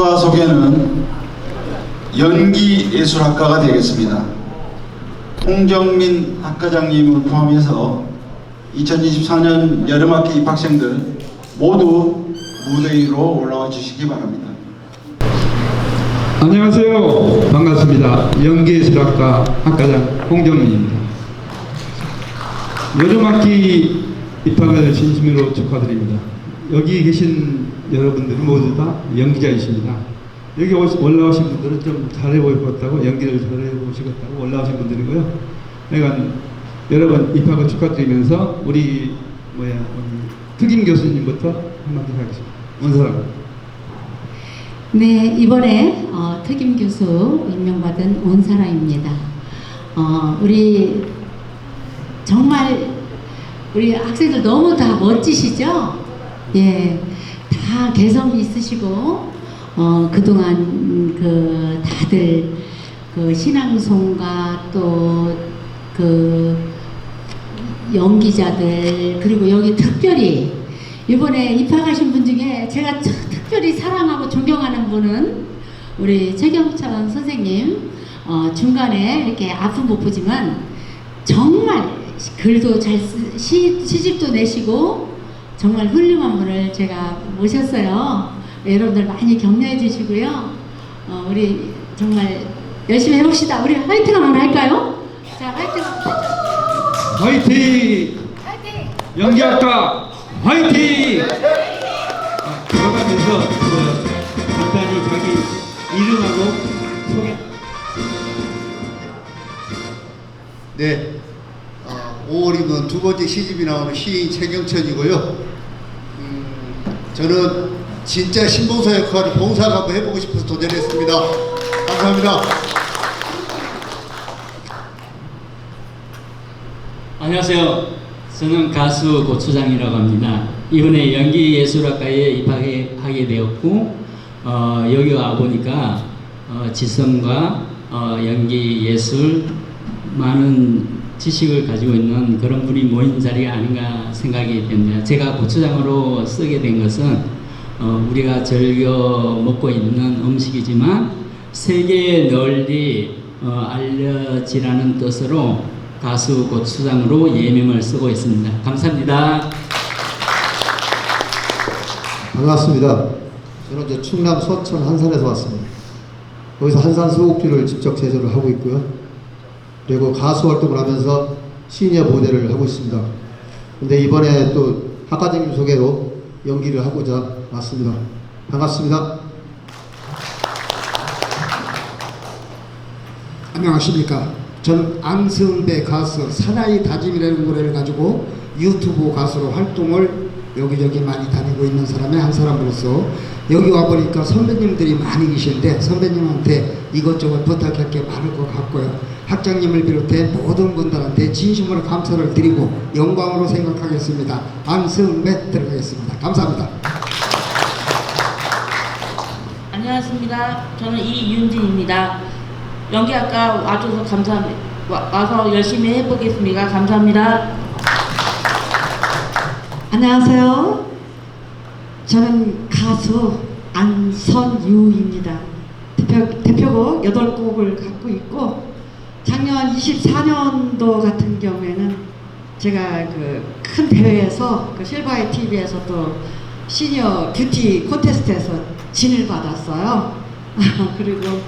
학과 소개는 연기예술학과가 되겠습니다. 홍정민 학과장님을 포함해서 2024년 여름학기 입학생들 모두 무대 위로 올라와 주시기 바랍니다. 안녕하세요. 반갑습니다. 연기예술학과 학과장 홍정민입니다. 여름학기 입학을 진심으로 축하드립니다. 여기 계신 여러분들은 모두 다 연기자이십니다. 여기 올라오신 분들은 좀 잘해 보였다고 연기를 잘해 보시겠다고 올라오신 분들이고요. 그러니까 여러분 입학을 축하드리면서 우리 뭐야 우리 특임 교수님부터 한마디 하겠습니다. 원사람. 네, 이번에 어, 특임 교수 임명받은 온사라입니다. 어, 우리 정말 우리 학생들 너무 다 멋지시죠? 예, 다 개성이 있으시고 어, 그동안 그 다들 그 신앙송가 또그 연기자들 그리고 여기 특별히 이번에 입학하신 분 중에 제가 참 특별히 사랑하고 존경하는 분은 우리 최경천 선생님. 어, 중간에 이렇게 아픈 못 보지만 정말 글도 잘 쓰, 시, 시집도 내시고 정말 훌륭한 분을 제가 모셨어요. 네, 여러분들 많이 격려해 주시고요. 어, 우리 정말 열심히 해봅시다. 우리 화이팅 한번 할까요? 자, 화이팅! 화이팅! 연기학과 화이팅! 아, 들어가면서 그 간단히 자기 이름하고 소개. 네. 어, 5월이면 두 번째 시집이 나오는 시인 최경천이고요. 음, 저는 진짜 신봉사 역할을 봉사를 한번 해보고 싶어서 도전했습니다. 감사합니다. 안녕하세요. 저는 가수 고추장이라고 합니다. 이번에 연기예술학과에 입학하게 되었고 어, 여기 와 보니까 어, 지성과 어, 연기예술 많은 지식을 가지고 있는 그런 분이 모인 자리가 아닌가 생각이 됩니다. 제가 고추장으로 쓰게 된 것은 어, 우리가 즐겨 먹고 있는 음식이지만 세계에 널리 어, 알려지라는 뜻으로 가수 고추장으로 예명을 쓰고 있습니다. 감사합니다. 반갑습니다. 저는 이제 충남 서천 한산에서 왔습니다. 거기서 한산 소곡주를 직접 제조를 하고 있고요. 그리고 가수 활동을 하면서 시니어 모델을 하고 있습니다. 근데 이번에 또 학과장님 소개로 연기를 하고자 왔습니다. 반갑습니다. 안녕하십니까. 저는 안승배 가수 사나이 다짐이라는 노래를 가지고 유튜브 가수로 활동을 여기저기 많이 다니고 있는 사람의 한 사람으로서 여기 와보니까 선배님들이 많이 계신데 선배님한테 이것저것 부탁할 게 많을 것 같고요. 학장님을 비롯해 모든 분들한테 진심으로 감사를 드리고 영광으로 생각하겠습니다. 안승배 들어가겠습니다. 감사합니다. 안녕하십니까. 저는 이윤진입니다. 연기학과 와줘서 감사합니다. 와, 와서 열심히 해보겠습니다. 감사합니다. 안녕하세요. 저는 가수 안선유입니다. 대표, 대표곡 8곡을 갖고 있고 작년 24년도 같은 경우에는 제가 그 큰 대회에서 그 실바이 TV에서 또 시니어 뷰티 콘테스트에서 진을 받았어요. 그리고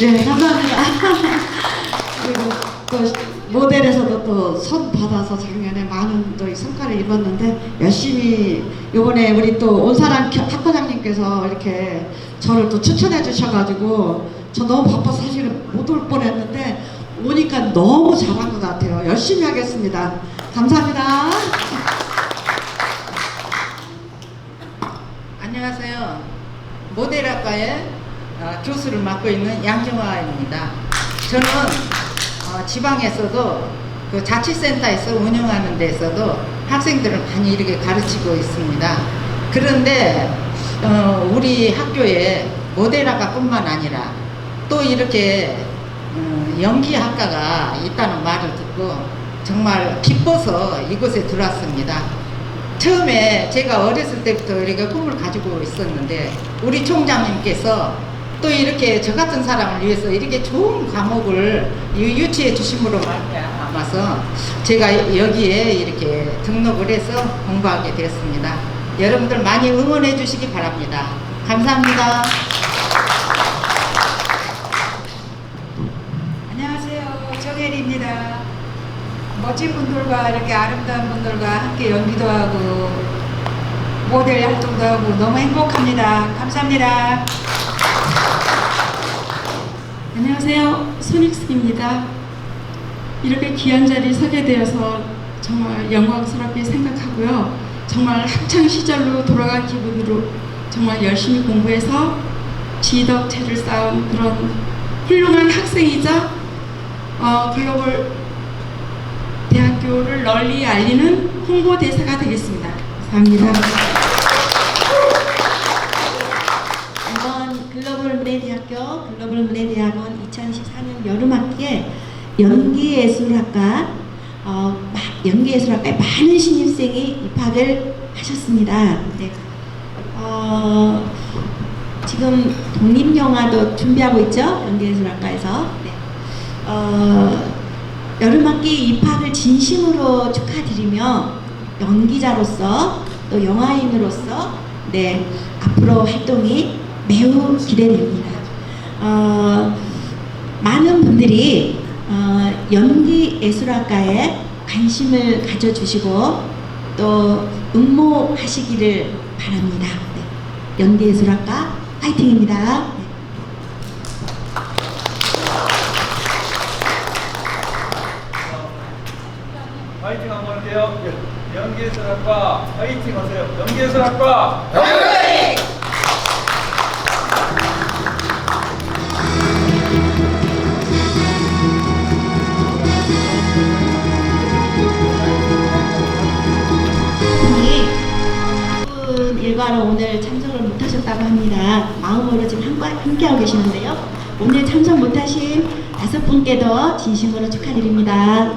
예 감사합니다. 그리고 또 모델에서도 또 선 받아서 작년에 많은 또 성과를 이뤘는데 열심히 요번에 우리 또 온 사람 겨- 학과장님께서 이렇게 저를 또 추천해 주셔가지고 저 너무 바빠서 사실은 못 올 뻔했는데 오니까 너무 잘한 것 같아요. 열심히 하겠습니다. 감사합니다. 안녕하세요. 모델학과의 어, 교수를 맡고 있는 양정화입니다. 저는 어, 지방에서도 그 자치센터에서 운영하는 데서도 학생들을 많이 이렇게 가르치고 있습니다. 그런데 어, 우리 학교에 모델학과 뿐만 아니라 또 이렇게 음, 연기학과가 있다는 말을 듣고 정말 기뻐서 이곳에 들어왔습니다. 처음에 제가 어렸을 때부터 이렇게 꿈을 가지고 있었는데 우리 총장님께서 또 이렇게 저 같은 사람을 위해서 이렇게 좋은 과목을 유- 유치해 주심으로 말미암아서 제가 여기에 이렇게 등록을 해서 공부하게 되었습니다. 여러분들 많이 응원해 주시기 바랍니다. 감사합니다. 안녕하세요. 정혜리입니다. 멋진 분들과 이렇게 아름다운 분들과 함께 연기도 하고 모델 활동도 하고 너무 행복합니다. 감사합니다. 안녕하세요. 손익수입니다. 이렇게 귀한 자리 서게 되어서 정말 영광스럽게 생각하고요. 정말 학창 시절로 돌아간 기분으로 정말 열심히 공부해서 지덕체를 쌓은 그런 훌륭한 학생이자 어, 글로벌 대학교를 널리 알리는 홍보대사가 되겠습니다. 감사합니다. 글로벌 문예대학원 2014년 여름학기에 연기예술학과 어, 마- 연기예술학과에 많은 신입생이 입학을 하셨습니다. 네. 어, 지금 독립영화도 준비하고 있죠? 연기예술학과에서. 네. 어, 여름학기 입학을 진심으로 축하드리며 연기자로서 또 영화인으로서 네 앞으로 활동이 매우 기대됩니다. 어, 많은 분들이 어, 연기 예술학과에 관심을 가져주시고 또 응모하시기를 바랍니다. 네. 연기 예술학과 파이팅입니다. 네. 파이팅 한번 할게요. 연기예술학과 파이팅 하세요. 연기예술학과 분이 일과로 오늘 참석을 못하셨다고 합니다. 마음으로 지금 함께, 함께하고 계시는데요. 오늘 참석 못하신 다섯 분께도 진심으로 축하드립니다.